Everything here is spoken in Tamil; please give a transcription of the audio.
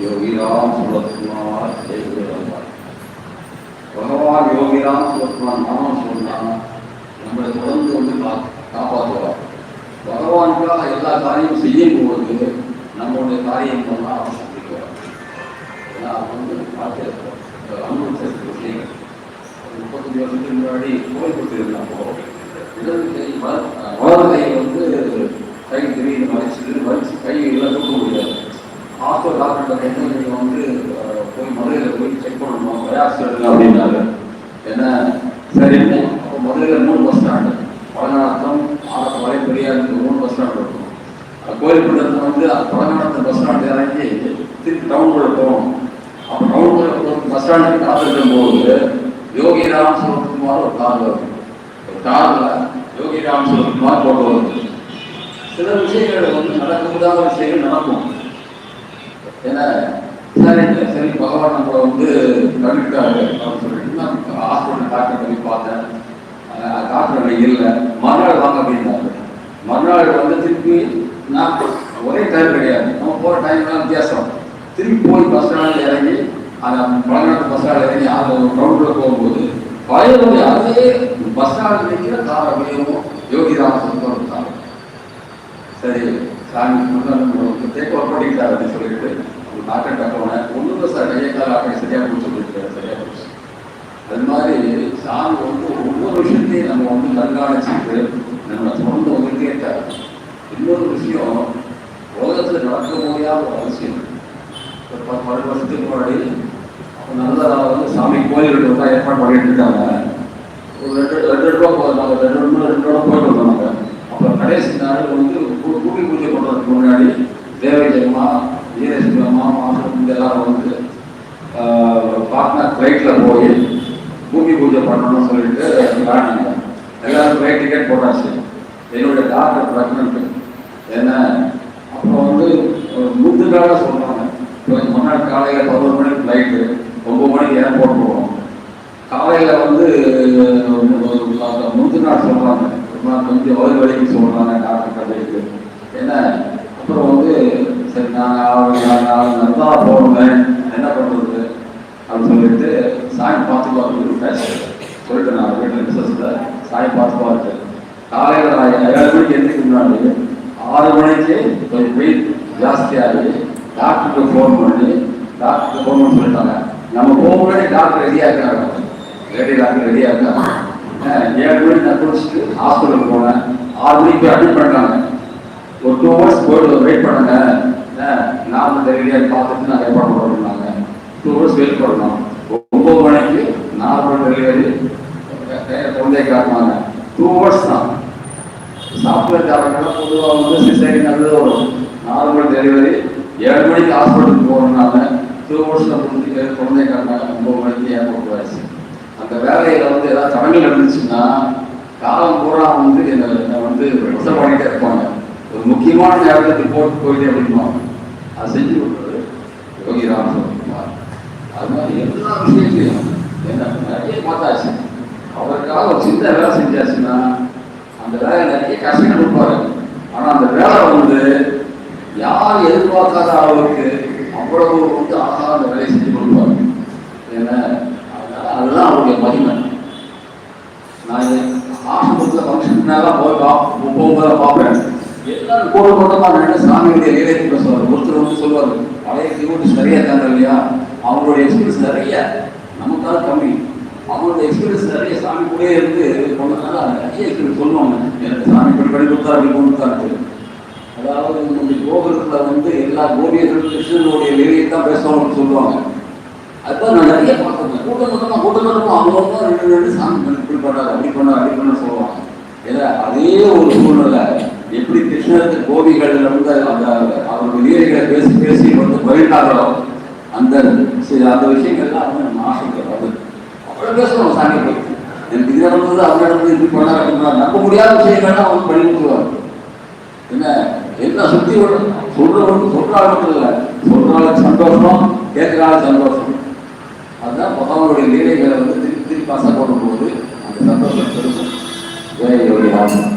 யோகிராம் சுலத்மா ஜெயகுருவார் பகவான் யோகிராம் சுரத்குமார் நாமம் சொன்னால் நம்மளை தொடர்ந்து வந்து கா காப்பாற்றுவார் பகவானுக்காக எல்லா காரியமும் செய்யும் போது நம்மளுடைய காரியம் பண்ணால் அவன் சந்திக்குவார் ஏன்னா வந்து பார்த்து விஷயங்கள் முப்பத்தஞ்சு வருஷத்துக்கு முன்னாடி கோயில் கொடுத்துருந்தாங்க. இடது கை வலது கை ஹாஸ்பிட்டல் டாக்டர் கேட்டு நீங்கள் வந்து போய் மதுரையில் போய் செக் பண்ணணும்? பயாஸ் எடுங்க அப்படின்னாரு. என்ன? சரி அப்போ மதுரையில் மூணு பஸ் ஸ்டாண்டு பழங்காலத்தம் ஆரம்ப வரை பெரியாருக்கு மூணு பஸ் ஸ்டாண்ட் இருக்கும். அஹ், கோயில்பட்டத்தில் வந்து பழங்காலத்து பஸ் ஸ்டாண்டு இறங்கி திருப்பி டவுனுக்குள்ளே போகணும். அப்போ டவுனுக்குள்ளே பஸ் ஸ்டாண்டுக்கு காத்திருக்கும் போது யோகி ராம் சுரத்குமார் ஒரு கார் வரும் ஒரு காரில் யோகி ராம் சுரத்குமார் போட்டு வருது. சில விஷயங்கள் வந்து நடக்க முடியாத விஷயங்கள் நடக்கும். ஏன்னா சரி சரி பகவான் நம்மளை வந்து கண்டுட்டாரு அப்படின்னு சொல்லிட்டு நான் ஹாஸ்பிட்டல் டாக்டர் போய் பார்த்தேன். டாக்டர் அங்கே இல்லை. மறுநாள் வாங்க அப்படின்னாரு. மறுநாள் வந்து திருப்பி நான் ஒரே டைம் கிடையாது. நம்ம போகிற டைம்லாம் வித்தியாசம். திருப்பி போய் பஸ் ஸ்டாண்டில் இறங்கி அந்த பழங்காட்டு பஸ் ஸ்டாண்டில் இறங்கி அந்த கிரௌண்டில் போகும்போது பழைய அதே பஸ் ஸ்டாண்டில் நிற்கிற கார் அப்படியும் யோகி ராமசன் இருந்தாங்க. சரி சாமி டேக் ஓவர் பண்ணிக்கிட்டாரு அப்படின்னு சொல்லிட்டு ஒரு டாக்டர் போனேன் ஒன்றும் சார். கையை கால் ஆட்டை சரியாக போச்சு சொல்லிட்டு சரியாக போச்சு அது மாதிரி சாமி வந்து ஒவ்வொரு விஷயத்தையும் நம்ம வந்து கண்காணிச்சுட்டு நம்ம தொடர்ந்து வந்துட்டே இருக்காரு. இன்னொரு விஷயம் உலகத்தில் நடக்க முடியாத ஒரு அவசியம். இப்போ பத்து பன்னெண்டு வருஷத்துக்கு முன்னாடி நல்லா வந்து சாமி கோயில்கள் வந்து ஏற்பாடு பண்ணிட்டு இருக்காங்க. ஒரு ரெண்டு ரெண்டு ரூபா போதும் ரெண்டு ரூபா ரெண்டு ரூபா போயிட்டு வந்தாங்க. அப்புறம் கடைசி நாள் வந்து கூட்டி பூஜை பண்ணுறதுக்கு முன்னாடி தேவஜயமா வீரசிங்கம்மா மாசம் இந்த எல்லாரும் வந்து பார்ட்னர் ஃப்ளைட்டில் போய் பூமி பூஜை பண்ணணும்னு சொல்லிட்டு வேணாங்க எல்லாரும் ஃப்ளைட் டிக்கெட் போட்டாச்சு. என்னுடைய டாக்டர் ப்ரெக்னென்ட் என்ன? அப்புறம் வந்து ஒரு முந்து நாளாக சொல்கிறாங்க கொஞ்சம் முன்னாடி காலையில் பதினோரு மணிக்கு ஃப்ளைட்டு ஒம்பது மணிக்கு ஏர்போர்ட் போகணும். காலையில் வந்து அந்த நாள் சொல்கிறாங்க கொஞ்சம் வலி வலிக்கு சொல்கிறாங்க டாக்டர் கதைக்கு. என்ன? அப்புறம் வந்து சரி நாங்கள் நாங்கள் நல்லா போகணுமே என்ன பண்ணுறது? சொல்லிட்டு சாமி பார்த்துக்குவாங்க பேச சொல்லிட்டு நான் வீட்டில் ரிசர்ச்சில் பார்த்து பார்த்துக்குவாரு காலையில் நான் ஏழு மணிக்கு எந்திரிக்க முன்னாடி ஆறு மணிக்கு கொஞ்சம் வெயிட் ஜாஸ்தியாகி டாக்டருக்கு ஃபோன் பண்ணி டாக்டருக்கு ஃபோன் பண்ணி சொல்லிட்டாங்க. நம்ம போக முன்னாடி டாக்டர் ரெடியாக இருக்காங்க லேடி டாக்டர் ரெடியாக இருக்காங்க ஏழு மணிக்கு நான் குடிச்சிட்டு ஹாஸ்பிட்டலுக்கு போனேன். ஆறு மணிக்கு போய் அட்மிட் பண்ணுறாங்க ஒரு டூ ஹவர்ஸ் போயிட்டு வெயிட் பண்ணுங்க. நான் வந்து ரெடியாக பார்த்துட்டு நான் ஏற்பாடு பண்ணுறாங்க டூ ஹவர்ஸ் வெயிட் பண்ணணும் ஒம்பது மணிக்கு நார்மல் டெலிவரி குழந்தை காட்டினாங்க டூ ஹவர்ஸ் தான். சாஃப்ட்வேர் ஜாதகம்லாம் பொதுவாக வந்து சிசேரி நல்லது வரும். நார்மல் டெலிவரி ஏழு மணிக்கு ஹாஸ்பிட்டலுக்கு போகிறதுனால டூ ஹவர்ஸில் முடிஞ்சு குழந்தை காட்டினாங்க ஒம்பது மணிக்கு ஏர்போர்ட் ஆயிடுச்சு அந்த வேலையில் வந்து ஏதாவது தடங்கள் இருந்துச்சுன்னா காலம் பூரா வந்து என்னை வந்து ப்ரெஷர் பண்ணிட்டே இருப்பாங்க. ஒரு முக்கியமான நேரத்தில் ரிப்போர்ட் போயிட்டே அப்படிம்பாங்க அதை செஞ்சு கொடுத்தது யோகி ராமசுவார் அது மாதிரி எல்லா விஷயத்தையும். என்ன நிறைய பார்த்தாச்சு. அவருக்காக ஒரு சின்ன வேலை செஞ்சாச்சுன்னா அந்த வேலை நிறைய கஷ்டம் கொடுப்பாரு. ஆனால் அந்த வேலை வந்து யார் எதிர்பார்க்காத அளவுக்கு அவ்வளவு வந்து அழகாக அந்த வேலையை செஞ்சு கொடுப்பாரு. ஏன்னா அதனால அதுதான் அவருடைய மகிமை. நான் ஆசிரமத்தில் ஃபங்க்ஷன்னாலாம் போய் பா போகும்போது பார்ப்பேன். எல்லாரும் கூட கூட்டமாக நின்று சாமியுடைய லீலை பேசுவார் ஒருத்தர் வந்து சொல்வார் பழைய டிவோட்டி சரியா இருக்காங்க இல்லையா? அவங்களுடைய எக்ஸ்பீரியன்ஸ் நிறைய நமக்காக கம்மி. அவங்களுடைய எக்ஸ்பீரியன்ஸ் நிறைய சாமி கூட இருந்து கொண்டதுனால நிறைய எக்ஸ்பீரியன்ஸ் சொல்லுவாங்க. எனக்கு சாமி இப்படி பண்ணி கொடுத்தா அப்படி கொடுத்தாரு அதாவது இந்த கோபுரத்தில் வந்து எல்லா கோபியர்களும் கிருஷ்ணனுடைய லீலையை தான் பேசுவாங்கன்னு சொல்லுவாங்க. அதுதான் நான் நிறைய பார்த்தேன். கூட்டம் கூட்டமாக கூட்டம் கூட்டமாக அவங்க தான் ரெண்டு ரெண்டு சாமி பண்ணி இப்படி பண்ணாரு அப்படி பண்ணாரு அப்படி பண்ண சொல்லுவாங்க. ஏன்னா அதே ஒரு சூழ்நிலை. எப்படி கிருஷ்ணருக்கு கோபிகள் வந்து அந்த அவருடைய லீலைகளை பேசி பேசி வந்து பயிர்ந்தார்களோ அந்த அந்த விஷயங்கள்லாம் வந்து நம்ம ஆசைப்படுறது அவ்வளோ பேசுவோம் சாமி போய் எனக்கு இதை வந்து அது இடத்துல இப்படி பண்ணாரு அப்படின்னா நம்ப முடியாத விஷயங்கள்லாம் அவங்க பண்ணி கொடுத்துருவாங்க. என்ன என்ன சுத்தி விட- சொல்றவனுக்கு சொல்றாள் மட்டும் இல்லை. சொல்றாளுக்கு சந்தோஷம் கேட்கிறாள் சந்தோஷம். அதுதான் பகவானுடைய லீலைகளை வந்து திருப்பி திருப்பி போடும்போது அந்த சந்தோஷம் பெருகும். ஜெய யோகி ராமன்